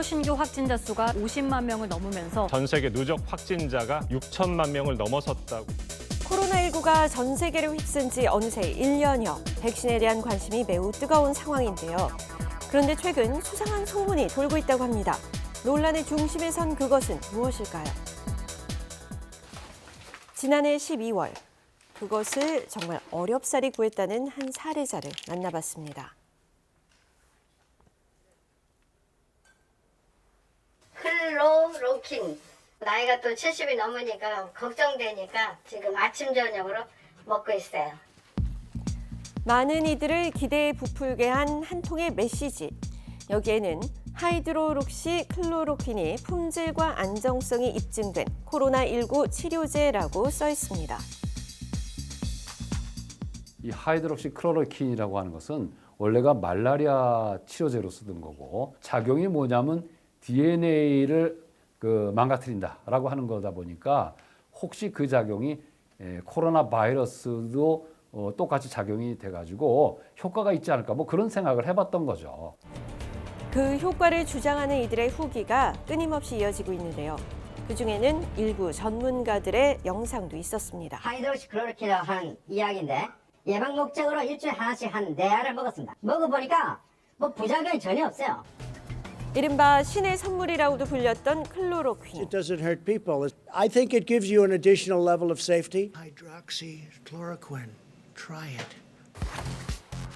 하루 신규 확진자 수가 50만 명을 넘으면서 전 세계 누적 확진자가 6천만 명을 넘어섰다고. 코로나19가 전 세계를 휩쓴 지 어느새 1년여. 백신에 대한 관심이 매우 뜨거운 상황인데요. 그런데 최근 수상한 소문이 돌고 있다고 합니다. 논란의 중심에 선 그것은 무엇일까요? 지난해 12월 그것을 정말 어렵사리 구했다는 한 사례자를 만나봤습니다. 클로로킨 나이가 또 70이 넘으니까 걱정되니까 지금 아침 저녁으로 먹고 있어요. 많은 이들을 기대에 부풀게 한 한 통의 메시지. 여기에는 하이드로록시 클로로퀸이 품질과 안정성이 입증된 코로나19 치료제라고 써 있습니다. 이 하이드록시 클로로킨이라고 하는 것은 원래가 말라리아 치료제로 쓰던 거고 작용이 뭐냐면 DNA를 그 망가뜨린다라고 하는 거다 보니까 혹시 그 작용이 에, 코로나 바이러스도 어, 똑같이 작용이 돼가지고 효과가 있지 않을까 뭐 그런 생각을 해봤던 거죠. 그 효과를 주장하는 이들의 후기가 끊임없이 이어지고 있는데요. 그 중에는 일부 전문가들의 영상도 있었습니다. 하이드로시클로로킨이라고 하는 이야기인데 예방 목적으로 일주일에 하나씩 한 네 알을 먹었습니다. 먹어보니까 뭐 부작용이 전혀 없어요. 이른바 신의 선물이라고도 불렸던 클로로퀸. It doesn't hurt people. I think it gives you an additional level of safety. Hydroxychloroquine. Try it.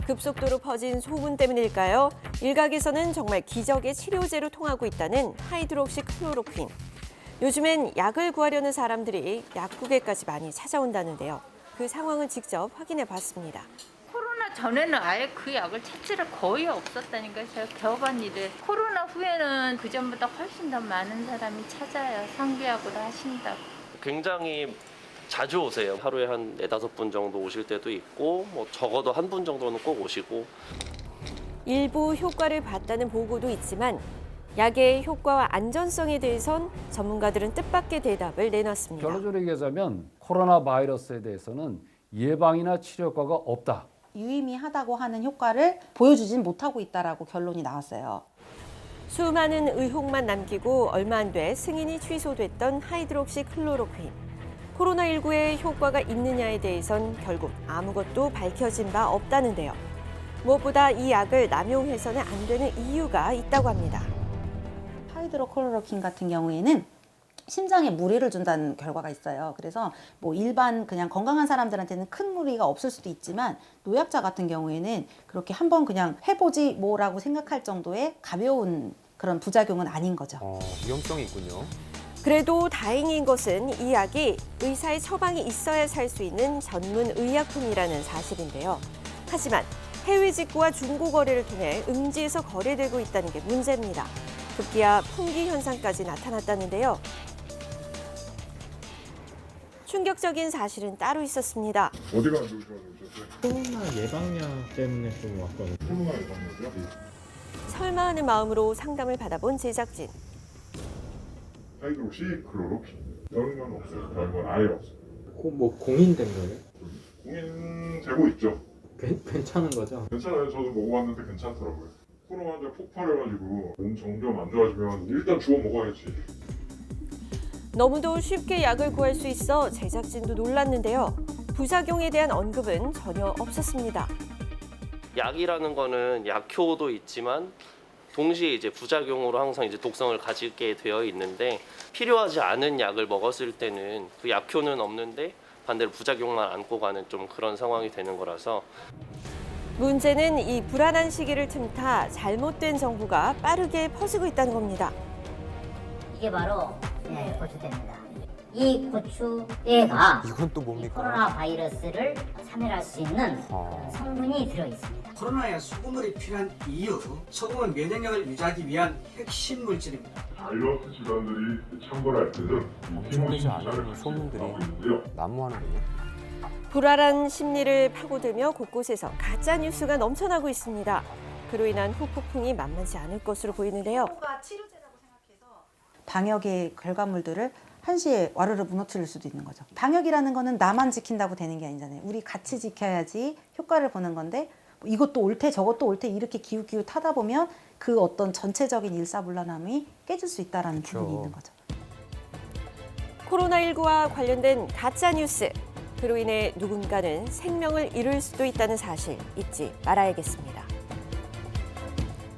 급속도로 퍼진 소문 때문일까요? 일각에서는 정말 기적의 치료제로 통하고 있다는 하이드록시 클로로퀸. 요즘엔 약을 구하려는 사람들이 약국에까지 많이 찾아온다는데요. 그 상황을 직접 확인해 봤습니다. 전에는 아예 그 약을 찾지를 거의 없었다니까요. 제가 겨우봤는데 코로나 후에는 그 전보다 훨씬 더 많은 사람이 찾아요. 상비약으로 하신다고. 굉장히 자주 오세요. 하루에 한 네다섯 분 정도 오실 때도 있고 뭐 적어도 한 분 정도는 꼭 오시고 일부 효과를 봤다는 보고도 있지만 약의 효과와 안전성에 대해선 전문가들은 뜻밖의 대답을 내놨습니다. 결론적으로 얘기하자면 코로나 바이러스에 대해서는 예방이나 치료 효과가 없다. 유의미하다고 하는 효과를 보여주진 못하고 있다라고 결론이 나왔어요. 수많은 의혹만 남기고 얼마 안 돼 승인이 취소됐던 하이드록시 클로로퀸. 코로나19의 효과가 있느냐에 대해선 결국 아무것도 밝혀진 바 없다는데요. 무엇보다 이 약을 남용해서는 안 되는 이유가 있다고 합니다. 하이드로콜로로킨 같은 경우에는 심장에 무리를 준다는 결과가 있어요. 그래서 뭐 일반 그냥 건강한 사람들한테는 큰 무리가 없을 수도 있지만 노약자 같은 경우에는 그렇게 한번 그냥 해보지 뭐라고 생각할 정도의 가벼운 그런 부작용은 아닌 거죠. 어, 위험성이 있군요. 그래도 다행인 것은 이 약이 의사의 처방이 있어야 살 수 있는 전문 의약품이라는 사실인데요. 하지만 해외 직구와 중고 거래를 통해 음지에서 거래되고 있다는 게 문제입니다. 급기야 품귀 현상까지 나타났다는데요. 충격적인 사실은 따로 있었습니다. 어디가 안 좋으셔서 오셨어요? 코로나 예방약 때문에 좀 왔거든요. 코로나 예방약이요? 설마 하는 마음으로 상담을 받아본 제작진. 하이드로시 클로로킨 다른 건 없어요. 다른 건 아예 없어요. 뭐 공인된 거예요? 공인 되고 있죠. 괜- 괜찮은 거죠? 괜찮아요. 저도 먹어봤는데 괜찮더라고요. 코로나 환자 폭발해가지고 몸 정도만 안 좋아지면 일단 주워 먹어야지. 너무도 쉽게 약을 구할 수 있어 제작진도 놀랐는데요. 부작용에 대한 언급은 전혀 없었습니다. 약이라는 거는 약효도 있지만 동시에 이제 부작용으로 항상 이제 독성을 가지게 되어 있는데 필요하지 않은 약을 먹었을 때는 그 약효는 없는데 반대로 부작용만 안고 가는 좀 그런 상황이 되는 거라서 문제는 이 불안한 시기를 틈타 잘못된 정보가 빠르게 퍼지고 있다는 겁니다. 이게 바로 네, 고추대입니다. 이 고추대가 이건 또 뭡니까? 코로나 바이러스를 사멸할 수 있는 아. 성분이 들어 있습니다. 코로나에 소금물이 필요한 이유, 소금은 면역력을 유지하기 위한 핵심 물질입니다. 바이러스 질환들이 창궐할 때는 않은 소문들이. 난무하는군요. 불안한 심리를 파고들며 곳곳에서 가짜 뉴스가 넘쳐나고 있습니다. 그로 인한 후폭풍이 만만치 않을 것으로 보이는데요. 방역의 결과물들을 한시에 와르르 무너뜨릴 수도 있는 거죠. 방역이라는 거는 나만 지킨다고 되는 게 아니잖아요. 우리 같이 지켜야지 효과를 보는 건데 이것도 옳대 저것도 옳대 이렇게 기웃기웃 하다 보면 그 어떤 전체적인 일사불란함이 깨질 수 있다라는 부분이 있는 거죠. 코로나19와 관련된 가짜 뉴스. 그로 인해 누군가는 생명을 잃을 수도 있다는 사실 잊지 말아야겠습니다.